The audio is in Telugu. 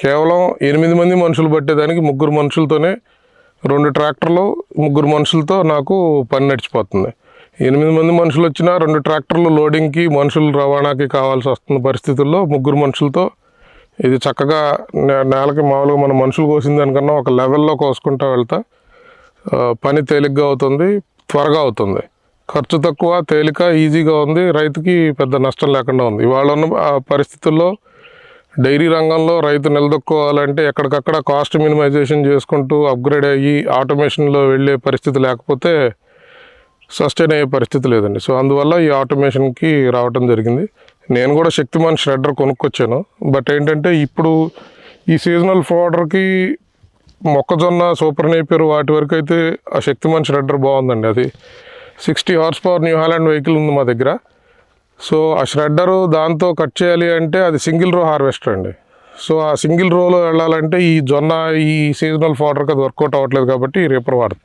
కేవలం ఎనిమిది మంది మనుషులు పట్టేదానికి ముగ్గురు మనుషులతోనే రెండు ట్రాక్టర్లు ముగ్గురు మనుషులతో నాకు పని నడిచిపోతుంది. ఎనిమిది మంది మనుషులు వచ్చినా రెండు ట్రాక్టర్లు లోడింగ్కి మనుషులు రవాణాకి కావాల్సి వస్తున్న పరిస్థితుల్లో ముగ్గురు మనుషులతో ఇది చక్కగా నే- నేలకి మామూలుగా మన మనుషులు కోసిన దానికన్నా ఒక లెవెల్లో కోసుకుంటా వెళ్తా పని తేలిగ్గా అవుతుంది త్వరగా అవుతుంది. ఖర్చు తక్కువ తేలిక ఈజీగా ఉంది రైతుకి పెద్ద నష్టం లేకుండా ఉంది. ఇవాళ ఉన్న పరిస్థితుల్లో డైరీ రంగంలో రైతు నిలదొక్కోవాలంటే ఎక్కడికక్కడ కాస్ట్ మినిమైజేషన్ చేసుకుంటూ అప్గ్రేడ్ అయ్యి ఆటోమేషన్లో వెళ్ళే పరిస్థితి లేకపోతే సస్టైన్ అయ్యే పరిస్థితి లేదండి. సో అందువల్ల ఈ ఆటోమేషన్కి రావటం జరిగింది. నేను కూడా శక్తిమాన్ ష్రెడ్డర్ కొనుక్కొచ్చాను. బట్ ఏంటంటే ఇప్పుడు ఈ సీజనల్ ఫోడర్కి మొక్కజొన్న సూపర్ నేపేరు వాటి వరకు అయితే ఆ శక్తిమాన్ ష్రెడ్డర్ బాగుందండి. అది sixty horse power New Holland vehicle ఉంది మా దగ్గర. సో ఆ ష్రెడ్డరు దాంతో కట్ చేయాలి అంటే అది సింగిల్ రో హార్వెస్టర్ అండి. సో ఆ సింగిల్ రోలో వెళ్ళాలంటే ఈ జొన్న ఈ సీజనల్ ఫోడర్కి అది వర్కౌట్ అవ్వట్లేదు కాబట్టి రేపర్ వాడుతుంది